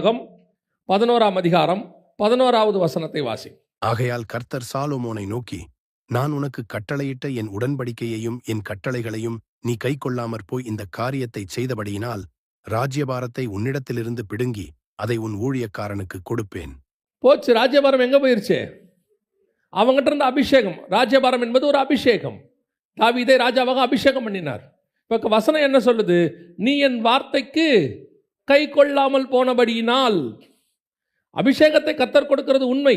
புத்தகம் பதினோராம் அதிகாரம் பதினோராவது வசனத்தை வாசி. ஆகையால் கர்த்தர் சாலோமோனை நோக்கி நான் உனக்கு கட்டளையிட்ட என் உடன்படிக்கையையும் என் கட்டளைகளையும் நீ கைக்கொள்ளாமற் போய் இந்த காரியத்தைச் செய்தபடியினால் ராஜ்யபாரத்தை உன்னிடத்திலிருந்து பிடுங்கி அதை உன் ஊழியக்காரனுக்கு கொடுப்பேன். போச்சு ராஜ்யபாரம் எங்க போயிருச்சு? அவங்ககிட்ட இருந்த அபிஷேகம் ராஜ்யபாரம் என்பது ஒரு அபிஷேகம். தாவீதை ராஜாவாக அபிஷேகம் பண்ணினார். இப்போ வசனம் என்ன சொல்லுது? நீ என் வார்த்தைக்கு கை கொள்ளாமல் போனபடியினால் அபிஷேகத்தை கத்தர் கொடுக்கிறது உண்மை.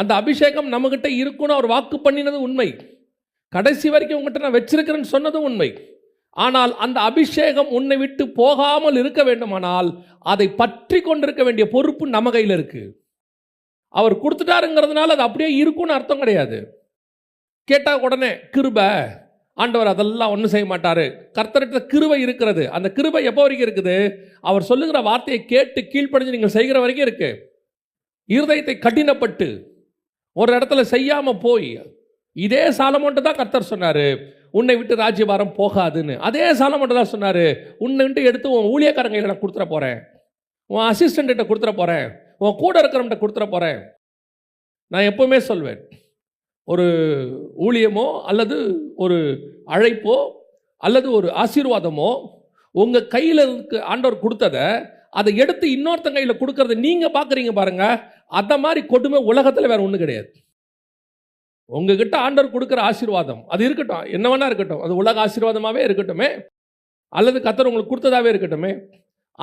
அந்த அபிஷேகம் நம்மகிட்ட இருக்குன்னு அவர் வாக்கு பண்ணினது உண்மை. கடைசி வரைக்கும் உங்ககிட்ட நான் வச்சிருக்கிறேன்னு சொன்னதும் உண்மை. ஆனால் அந்த அபிஷேகம் உன்னை விட்டு போகாமல் இருக்க வேண்டுமானால் அதை பற்றி கொண்டிருக்க வேண்டிய பொறுப்பு நம்ம கையில் இருக்கு. அவர் கொடுத்துட்டாருங்கிறதுனால அது அப்படியே இருக்கும்னு அர்த்தம் கிடையாது. கேட்டால் உடனே கிருப. ஆண்டவர் அதெல்லாம் ஒன்றும் செய்ய மாட்டார். கர்த்தர்கிட்ட கிருபை இருக்கிறது. அந்த கிருபை எப்போ வரைக்கும் இருக்குது? அவர் சொல்லுகிற வார்த்தையை கேட்டு கீழ்ப்படிஞ்சு நீங்கள் செய்கிற வரைக்கும் இருக்கு. இருதயத்தை கடினப்பட்டு ஒரு இடத்துல செய்யாமல் போய் இதே சாலமோன்ட்டு தான் கர்த்தர் சொன்னார். உன்னை விட்டு ராஜ்யபாரம் போகாதுன்னு. அதே சாலமோன்ட்டு தான் சொன்னார். உன்னை விட்டு எடுத்து உன் ஊழியக்காரங்க நான் கொடுத்துட போகிறேன் உன் அசிஸ்டண்ட்ட கொடுத்துட போகிறேன் உன் கூட இருக்கிறவன்ட்ட கொடுத்துட போகிறேன் நான் எப்பவுமே சொல்வேன் ஒரு ஊழியமோ அல்லது ஒரு அழைப்போ அல்லது ஒரு ஆசீர்வாதமோ உங்கள் கையில் இருக்க ஆண்டவர் கொடுத்ததை அதை எடுத்து இன்னொருத்தங்க கையில் கொடுக்கறத நீங்கள் பார்க்குறீங்க பாருங்க. அந்த மாதிரி கொடுமை உலகத்தில் வேறு ஒன்றும் கிடையாது. உங்ககிட்ட ஆண்டவர் கொடுக்குற ஆசீர்வாதம் அது இருக்கட்டும். என்ன வேணா இருக்கட்டும். அது உலக ஆசீர்வாதமாகவே இருக்கட்டுமே. அல்லது கர்த்தர் உங்களுக்கு கொடுத்ததாகவே இருக்கட்டுமே.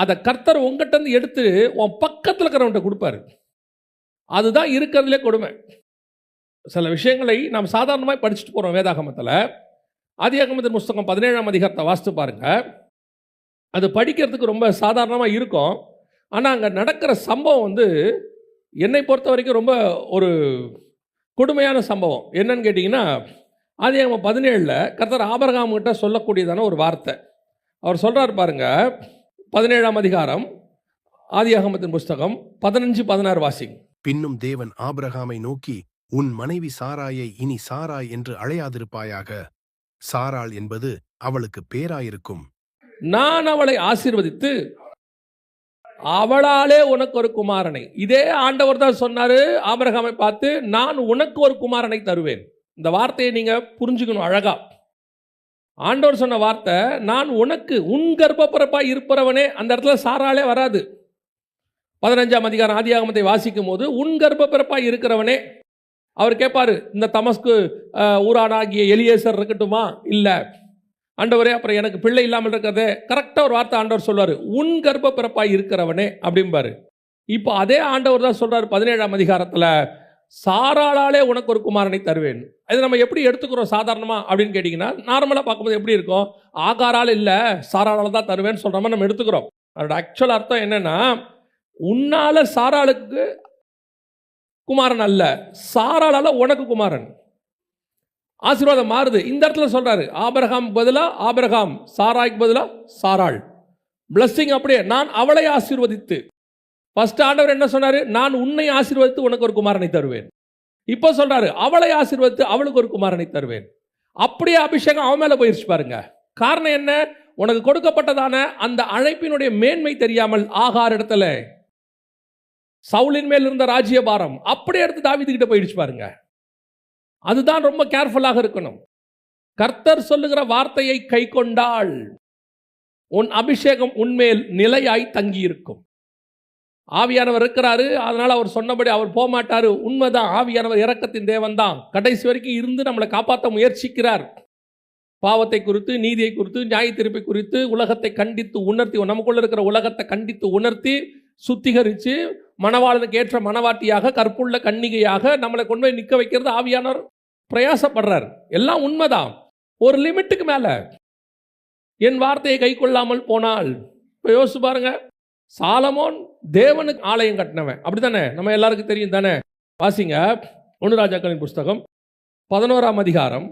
அதை கர்த்தர் உங்ககிட்ட இருந்து எடுத்து உன் பக்கத்தில் இருக்கிறவன்ட்ட கொடுப்பாரு. அதுதான் இருக்கிறதுலே கொடுமை. சில விஷயங்களை நாம் சாதாரணமாக படிச்சுட்டு போகிறோம் வேதாகமத்தில். ஆதியாகமத்தின் புஸ்தகம் பதினேழாம் அதிகாரத்தை வாசித்து பாருங்கள் அது படிக்கிறதுக்கு ரொம்ப சாதாரணமாக இருக்கும். ஆனால் அங்கே நடக்கிற சம்பவம் வந்து என்னை பொறுத்த வரைக்கும் ரொம்ப ஒரு கொடுமையான சம்பவம். என்னன்னு கேட்டிங்கன்னா ஆதியாகமம் பதினேழில் கர்த்தர் ஆபரகாம்கிட்ட சொல்லக்கூடியதான ஒரு வார்த்தை. அவர் சொல்கிறார் பாருங்கள் பதினேழாம் அதிகாரம் ஆதியாகமத்தின் புஸ்தகம் பதினஞ்சு பதினாறு வாசிங் பின்னும் தேவன் ஆபிரகாமை நோக்கி உன் மனைவி சாராயை இனி சாராய் என்று அழையாதிருப்பாயாக. சாராள் என்பது அவளுக்கு பேராயிருக்கும். நான் அவளை ஆசீர்வதித்து அவளாலே உனக்கு ஒரு குமாரனை. இதே ஆண்டவர் தான் சொன்னாரு ஆபிரகாமை பார்த்து நான் உனக்கு ஒரு குமாரனை தருவேன். இந்த வார்த்தையை நீங்க புரிஞ்சுக்கணும் அழகா. ஆண்டவர் சொன்ன வார்த்தை நான் உனக்கு உன் கர்ப்பப்பிறப்பா இருப்பவனே. அந்த இடத்துல சாராலே வராது. பதினஞ்சாம் அதிகாரம் ஆதியாகமத்தை வாசிக்கும் போது உன் கர்ப்பப்பிறப்பா இருக்கிறவனே. அவர் கேட்பார் இந்த தமஸ்கு ஊரானாகிய எலியேசர் இருக்கட்டுமா? இல்லை. ஆண்டவரே அப்புறம் எனக்கு பிள்ளை இல்லாமல் இருக்கிறது. கரெக்டாக ஒரு வார்த்தை ஆண்டவர் சொல்வார். உன் கர்ப்ப பிறப்பாக இருக்கிறவனே அப்படிம்பாரு. இப்போ அதே ஆண்டவர் தான் சொல்கிறார் பதினேழாம் அதிகாரத்தில் சாராளாலே உனக்கு ஒரு குமாரனை தருவேன். அது நம்ம எப்படி எடுத்துக்கிறோம் சாதாரணமாக அப்படின்னு கேட்டிங்கன்னா நார்மலாக பார்க்கும்போது எப்படி இருக்கும்? ஆகாரால் இல்லை சாராளால் தான் தருவேன்னு சொல்கிற மாதிரி நம்ம எடுத்துக்கிறோம். அதோட ஆக்சுவல் அர்த்தம் என்னென்னா உன்னால சாராளுக்கு குமாரன் அல்ல. சாராளால் உனக்கு குமாரன். ஆசீர்வாதம் மாறுது. இந்த இடத்துல சொல்கிறாரு ஆபரகாம் பதிலாக ஆபரகாம் சாராய்க்கு பதிலாக சாராள். பிளஸ்ஸிங் அப்படியே நான் அவளை ஆசீர்வதித்து. ஃபர்ஸ்ட் ஆண்டவர் என்ன சொன்னார்? நான் உன்னை ஆசீர்வதித்து உனக்கு ஒரு குமாரனை தருவேன். இப்போ சொல்கிறாரு அவளை ஆசீர்வதித்து அவளுக்கு ஒரு குமாரனை தருவேன். அப்படியே அபிஷேகம் அவன் மேலே போயிடுச்சு பாருங்க. காரணம் என்ன? உனக்கு கொடுக்கப்பட்டதான அந்த அழைப்பினுடைய மேன்மை தெரியாமல் ஆகார் இடத்துல சவுலின் மேல் இருந்த ராஜ்யபாரம் அப்படியே எடுத்து தாவீதுகிட்ட போயிடுச்சு பாருங்க. அதுதான் ரொம்ப கேர்ஃபுல்லாக இருக்கணும். கர்த்தர் சொல்லுகிற வார்த்தையை கை கொண்டால் உன் அபிஷேகம் உன்மேல் நிலையாய் தங்கியிருக்கும். ஆவியானவர் இருக்கிறாரு அதனால் அவர் சொன்னபடி அவர் போக மாட்டாரு உண்மைதான் ஆவியானவர் இறக்கத்தின் தேவன் தான் கடைசி வரைக்கும் இருந்து நம்மளை காப்பாற்ற முயற்சிக்கிறார். பாவத்தை குறித்து நீதியை குறித்து நியாய தீர்ப்பை குறித்து உலகத்தை கண்டித்து உணர்த்தி நமக்குள்ள இருக்கிற உலகத்தை கண்டித்து உணர்த்தி சுத்திகரித்து மணவாளனுக்கு ஏற்ற மணவாட்டியாக கற்புள்ள கன்னிகையாக நம்மளை கொண்டு போய் நிற்க வைக்கிறது ஆவியானவர் பிரயாசப்படுறார். எல்லாம் உண்மைதான். ஒரு லிமிட்டுக்கு மேலே. என் வார்த்தையை கை கொள்ளாமல் போனால் இப்போ யோசிச்சு பாருங்க. சாலமோன் தேவனுக்கு ஆலயம் கட்டினவன். அப்படி தானே நம்ம எல்லாருக்கும் தெரியும் தானே? வாசிங்க. ஒன்று ராஜாக்களின் புஸ்தகம் பதினோராம் அதிகாரம்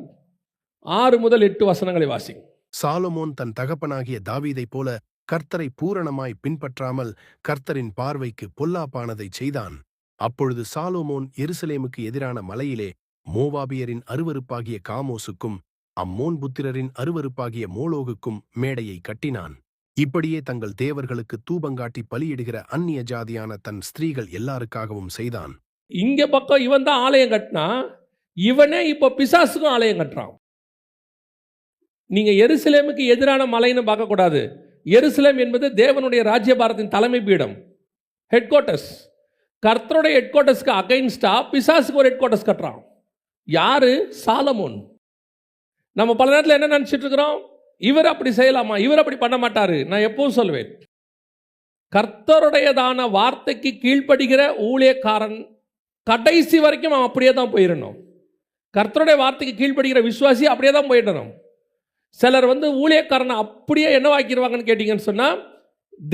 ஆறு முதல் எட்டு வசனங்களை வாசிங்க. சாலமோன் தன் தகப்பனாகிய தாவீதை போல கர்த்தரை பூரணமாய் பின்பற்றாமல் கர்த்தரின் பார்வைக்கு பொல்லாப்பானதைச் செய்தான். அப்பொழுது சாலோமோன் எருசலேமுக்கு எதிரான மலையிலே மோவாபியரின் அருவருப்பாகிய காமோசுக்கும் அம்மோன் புத்திரரின் அருவருப்பாகிய மோலோகுக்கும் மேடையை கட்டினான். இப்படியே தங்கள் தேவர்களுக்கு தூபங்காட்டி பலியிடுகிற அந்நிய ஜாதியான தன் ஸ்திரீகள் எல்லாருக்காகவும் செய்தான். இங்க பக்கம் இவன் தான் ஆலயம் கட்டினா இவனே இப்போ பிசாசுக்கும் ஆலயம் கட்டுறான். நீங்க எருசலேமுக்கு எதிரான மலைன்னு பார்க்கக்கூடாது. எருசலேம் என்பது தேவனுடைய ராஜ்யபாரத்தின் தலைமை பீடம் ஹெட் குவார்ட்டர்ஸ் கர்த்தருடைய ஹெட் குவார்ட்டர்ஸ்க்கு அகைன்ஸ்டா பிசாசுக்கு ஒரு ஹெட் குவார்ட்டர்ஸ் கட்டுறான். யாரு? சாலமோன். நம்ம பல நேரத்தில் என்ன நினச்சிட்டு இருக்கிறோம்? இவர் அப்படி செய்யலாமா? இவர் அப்படி பண்ண மாட்டாரு. நான் எப்பவும் சொல்லுவேன் கர்த்தருடையதான வார்த்தைக்கு கீழ்ப்படுகிற ஊழியக்காரன் கடைசி வரைக்கும் அவன் அப்படியே தான் போயிடணும். கர்த்தருடைய வார்த்தைக்கு கீழ்ப்படுகிற விசுவாசி அப்படியே தான் போயிடணும். சிலர் வந்து ஊழியக்காரனை அப்படியே என்னவாக்கிடுவாங்கன்னு கேட்டிங்கன்னு சொன்னால்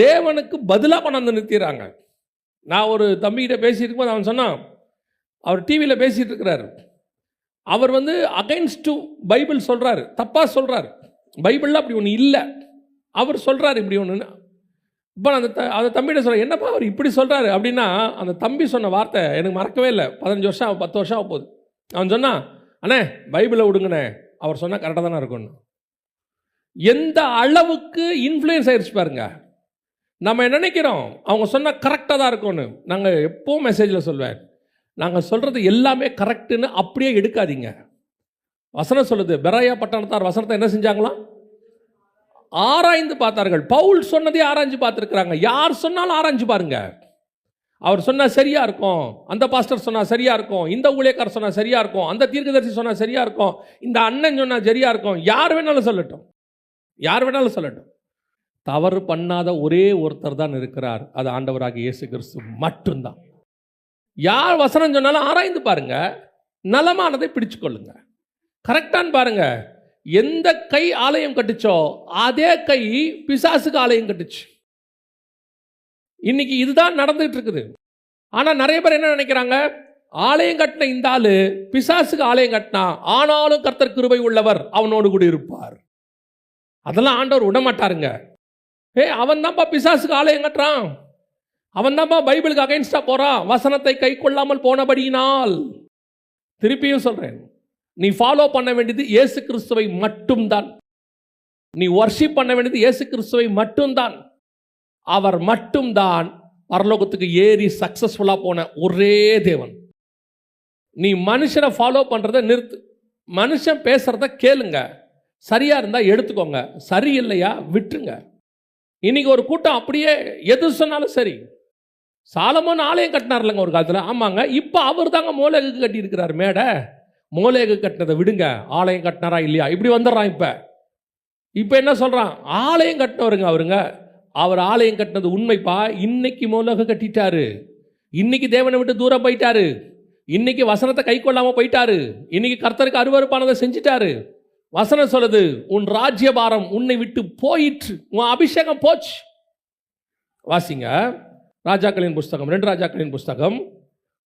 தேவனுக்கு பதிலாக கொண்டாந்து நிறுத்திடுறாங்க. நான் ஒரு தம்பிகிட்ட பேசிட்டு இருக்கும்போது அவன் சொன்னான் அவர் டிவியில் பேசிகிட்டு இருக்கிறாரு. அவர் வந்து அகைன்ஸ்ட் பைபிள் சொல்கிறாரு தப்பாக சொல்கிறாரு பைபிளில் அப்படி ஒன்று இல்லை. அவர் சொல்கிறாரு இப்படி ஒன்று இப்போ அந்த த அந்த தம்பிகிட்ட சொல்கிறேன் என்னப்பா அவர் இப்படி சொல்கிறாரு அப்படின்னா அந்த தம்பி சொன்ன வார்த்தை எனக்கு மறக்கவே இல்லை. பதினஞ்சு வருஷம் பத்து வருஷம் ஆக போகுது. அவன் சொன்னான் அண்ணே பைபிளை விடுங்கண்ணே. அவர் சொன்னால் கரெக்டாக தானே இருக்கும்னு. எந்த அளவுக்கு இன்ஃப்ளூயன்ஸ் ஆயிடுச்சு பாருங்க. நம்ம நினைக்கிறோம்? அவங்க சொன்னால் கரெக்டாக தான் இருக்கும்னு. நாங்கள் எப்போவும் மெசேஜில் சொல்வேன் நாங்கள் சொல்கிறது எல்லாமே கரெக்டுன்னு அப்படியே எடுக்காதீங்க. வசனம் சொல்லுது பெராயா பட்டணத்தார் வசனத்தை என்ன செஞ்சாங்களாம் ஆராய்ந்து பார்த்தார்கள். பவுல் சொன்னதே ஆராய்ஞ்சு பார்த்துருக்குறாங்க. யார் சொன்னாலும் ஆராய்ஞ்சு பாருங்க. அவர் சொன்னால் சரியாக இருக்கும். அந்த பாஸ்டர் சொன்னால் சரியாக இருக்கும். இந்த ஊழியக்காரர் சொன்னால் சரியாக இருக்கும். அந்த தீர்க்கதரிசி சொன்னால் சரியாக இருக்கும். இந்த அண்ணன் சொன்னால் சரியாக இருக்கும். யார் வேணாலும் சொல்லட்டும். யார் வேணாலும் சொல்லட்டும். தவறு பண்ணாத ஒரே ஒருத்தர் தான் இருக்கிறார். அது ஆண்டவராக இயேசு கிறிஸ்து மட்டும்தான். யார் வசனம் சொன்னாலும் ஆராய்ந்து பாருங்க. நலமானதை பிடிச்சு கொள்ளுங்க கரெக்டான்னு பாருங்க. எந்த கை ஆலயம் கட்டுச்சோ அதே கை பிசாசுக்கு ஆலயம் கட்டுச்சு. இன்னைக்கு இதுதான் நடந்துகிட்டு இருக்குது. ஆனால் நிறைய பேர் என்ன நினைக்கிறாங்க? ஆலயம் கட்டின இந்த ஆளு பிசாசுக்கு ஆலயம் கட்டினா ஆனாலும் கர்த்தர் கிருபை உள்ளவர் அவனோடு கூட இருப்பார் அதெல்லாம் ஆண்டவர் விட மாட்டாருங்க ஏ அவன் தான்ப்பா பிசாசுக்கு ஆளை எங்கட்டுறான் அவன் தான்ப்பா பைபிளுக்கு அகைன்ஸ்டாக போகிறான் வசனத்தை கை கொள்ளாமல் போனபடியினால். திருப்பியும் சொல்கிறேன் நீ ஃபாலோ பண்ண வேண்டியது இயேசு கிறிஸ்துவை மட்டும்தான். நீ ஒர்ஷிப் பண்ண வேண்டியது இயேசு கிறிஸ்துவை மட்டும்தான். அவர் மட்டும்தான் பரலோகத்துக்கு ஏறி சக்சஸ்ஃபுல்லாக போன ஒரே தேவன். நீ மனுஷனை ஃபாலோ பண்ணுறத நிறுத்து. மனுஷன் பேசுகிறத கேளுங்க. சரியாக இருந்தால் எடுத்துக்கோங்க. சரியில்லையா விட்டுருங்க. இன்னைக்கு ஒரு கூட்டம் அப்படியே எது சொன்னாலும் சரி. சாலமோன் ஆலயம் கட்டினார்லங்க ஒரு காலத்தில். ஆமாங்க. இப்போ அவர் தாங்க மோலேகுக்கு கட்டியிருக்கிறார். மேடை மோலேகு கட்டினதை விடுங்க. ஆலயம் கட்டினாரா இல்லையா? இப்படி வந்துடுறான் இப்போ. இப்போ என்ன சொல்கிறான் ஆலயம் கட்டினவருங்க அவருங்க. அவர் ஆலயம் கட்டினது உண்மைப்பா. இன்னைக்கு மோலக கட்டிட்டாரு. இன்னைக்கு தேவனை விட்டு தூரம் போயிட்டாரு. இன்னைக்கு வசனத்தை கை கொள்ளாமல் போயிட்டாரு. இன்னைக்கு கர்த்தருக்கு அருவருப்பானதை செஞ்சிட்டாரு. வசனம் சொல்லுது உன் ராஜ்யபாரம் உன்னை விட்டு போயிற்று. உன் அபிஷேகம் போச்சு. வாசிங்க. ராஜாக்களின் புஸ்தகம் ரெண்டு ராஜாக்களின் புஸ்தகம்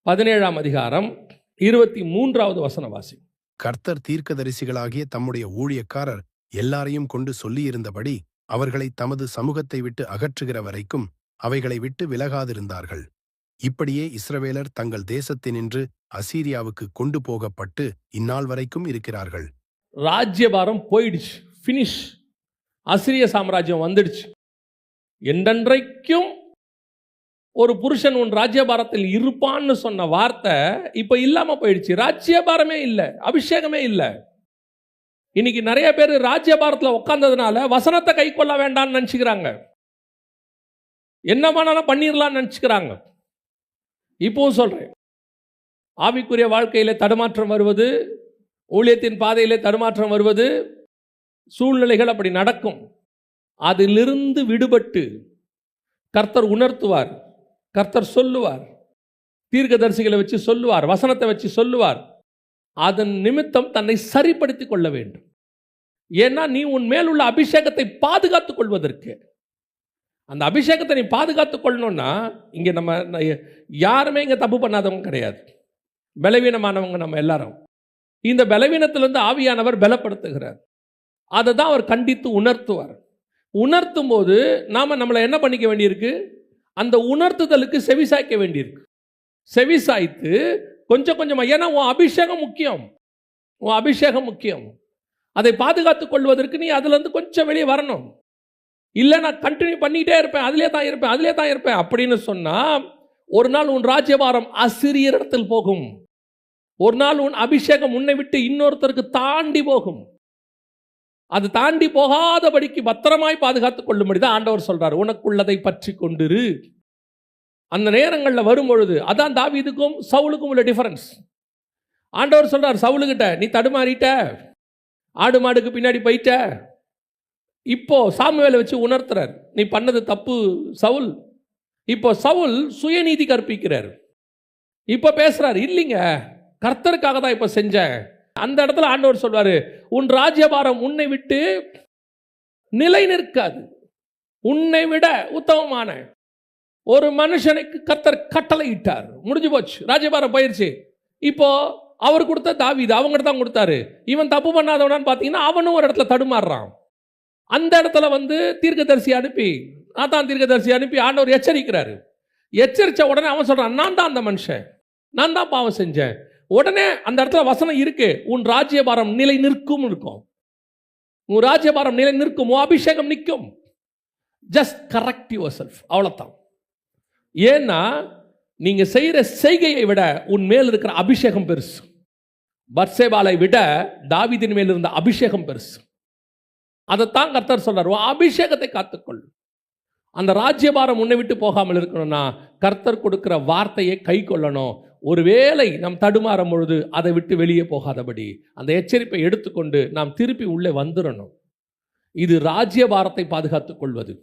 பதினேழாம் அதிகாரம் இருபத்தி மூன்றாவது வசனம் வாசி கர்த்தர் தீர்க்கதரிசிகளாகிய தம்முடைய ஊழியக்காரர் எல்லாரையும் கொண்டு சொல்லியிருந்தபடி அவர்களை தமது சமூகத்தை விட்டு அகற்றுகிற வரைக்கும் அவைகளை விட்டு விலகாதிருந்தார்கள். இப்படியே இஸ்ரவேலர் தங்கள் தேசத்தினின்று அசீரியாவுக்கு கொண்டு போகப்பட்டு இந்நாள் வரைக்கும் இருக்கிறார்கள். ராஜ்யபாரம் போயிடுச்சு. ஃபினிஷ் அசிரிய சாம்ராஜ்யம் வந்துடுச்சு. என்றென்றைக்கும் ஒரு புருஷன் உன் ராஜ்யபாரத்தில் இருப்பான்னு சொன்ன வார்த்தை இப்போ இல்லாமல் போயிடுச்சு. ராஜ்யபாரமே இல்லை அபிஷேகமே இல்லை. இன்னைக்கு நிறைய பேர் ராஜ்யபாரத்தில் உட்கார்ந்ததுனால வசனத்தை கை கொள்ள வேண்டாம்னு நினச்சிக்கிறாங்க. என்ன வேணாலும் பண்ணிடலாம்னு நினச்சிக்கிறாங்க. இப்போவும் சொல்கிறேன் ஆவிக்குரிய வாழ்க்கையில் தடுமாற்றம் வருவது ஊழியத்தின் பாதையிலே தடுமாற்றம் வருவது சூழ்நிலைகள் அப்படி நடக்கும். அதிலிருந்து விடுபட்டு கர்த்தர் உணர்த்துவார் கர்த்தர் சொல்லுவார் தீர்க்கதரிசிகளை வச்சு சொல்லுவார் வசனத்தை வச்சு சொல்லுவார். அதன் நிமித்தம் தன்னை சரிப்படுத்தி கொள்ள வேண்டும். ஏன்னா நீ உன் மேல் உள்ள அபிஷேகத்தை பாதுகாத்துக் கொள்வதற்கு. அந்த அபிஷேகத்தை நீ பாதுகாத்துக் கொள்ளணும்னா இங்கே நம்ம யாருமே இங்கே தப்பு பண்ணாதவங்க கிடையாது. பலவீனமானவங்க நம்ம எல்லாரும். இந்த பலவீனத்திலிருந்து ஆவியானவர் பலப்படுத்துகிறார். அதை தான் அவர் கண்டித்து உணர்த்துவார். உணர்த்தும் போது நாம் நம்மளை என்ன பண்ணிக்க வேண்டியிருக்கு? அந்த உணர்த்துதலுக்கு செவிசாய்க்க வேண்டியிருக்கு. செவிசாய்த்து கொஞ்சம் கொஞ்சமாக ஏன்னா உன் அபிஷேகம் முக்கியம். உன் அபிஷேகம் முக்கியம். அதை பாதுகாத்து கொள்வதற்கு நீ அதுலேருந்து கொஞ்சம் வெளியே வரணும். இல்லை நான் கண்டினியூ பண்ணிக்கிட்டே இருப்பேன் அதிலே தான் இருப்பேன் அதிலே தான் இருப்பேன் அப்படின்னு சொன்னால் ஒரு நாள் உன் ராஜ்யபாரம் அசிரியரிடத்தில் போகும். ஒரு நாள் உன் அபிஷேகம் உன்னை விட்டு இன்னொருத்தருக்கு தாண்டி போகும். அது தாண்டி போகாதபடிக்கு பத்திரமாய் பாதுகாத்துக் கொள்ளும்படி தான் ஆண்டவர் சொல்றார். உனக்குள்ளதை பற்றி கொண்டிரு. அந்த நேரங்களில் வரும்பொழுது அதான் தாவிதுக்கும் சவுலுக்கும் உள்ள டிஃபரன்ஸ் ஆண்டவர் சொல்றார் சவுலுகிட்ட நீ தடுமாறிட்ட? ஆடு மாடுக்கு பின்னாடி போயிட்ட? இப்போ சாமுவேலை வச்சு உணர்த்துறார். நீ பண்ணது தப்பு சவுல். இப்போ சவுல் சுயநீதி கற்பிக்கிறார். இப்போ பேசுறார் இல்லைங்க. கர்த்தருக்காக தான் இப்போ செஞ்சேன் அந்த இடத்துல ஆண்டவர் சொல்வார் உன் ராஜ்யபாரம் உன்னை விட்டு நிலை நிற்காது. உன்னை விட உத்தமமான ஒரு மனுஷனுக்கு கர்த்தர் கட்டளையிட்டார். முடிஞ்சு போச்சு. ராஜ்யபாரம் போயிருச்சு. இப்போ அவர் கொடுத்த தாவிது அவங்ககிட்ட தான் கொடுத்தாரு. இவன் தப்பு பண்ணாதவனான்னு பார்த்தீங்கன்னா அவனும் ஒரு இடத்துல தடுமாறுறான். அந்த இடத்துல வந்து தீர்க்கதரிசி அனுப்பி நாத்தான் தீர்க்கதரிசி அனுப்பி ஆண்டவர் எச்சரிக்கிறாரு. எச்சரித்த உடனே அவன் சொல்கிறான் நான் தான் அந்த மனுஷன். நான் தான் பாவம் செஞ்சேன். உடனே அந்த இடத்துல வசனம் இருக்கு. உன் ராஜ்யபாரம் நிலை நிற்கும் இருக்கும். உன் ராஜ்யபாரம் நிலை நிற்கும். உன் அபிஷேகம் நிற்கும். ஜஸ்ட் கரெக்ட் யுவர் செல்ஃப் அவ்வளோதான் ஏன்னா நீங்க செய்கிற செய்கையை விட உன் மேல் இருக்கிற அபிஷேகம் பெருசு. பர்சேபாலை விட தாவிதின் மேல் இருந்த அபிஷேகம் பெருசு. அதைத்தான் கர்த்தர் சொல்றார். அபிஷேகத்தை காத்துக்கொள். அந்த ராஜ்யபாரம் உன்னை விட்டு போகாமல் இருக்கணும்னா கர்த்தர் கொடுக்கிற வார்த்தையை கை கொள்ளணும். ஒருவேளை நாம் தடுமாறும் பொழுது அதை விட்டு வெளியே போகாதபடி அந்த எச்சரிப்பை எடுத்துக்கொண்டு நாம் திருப்பி உள்ளே வந்துடணும் இது ராஜ்யபாரத்தை பாதுகாத்துக் கொள்வது.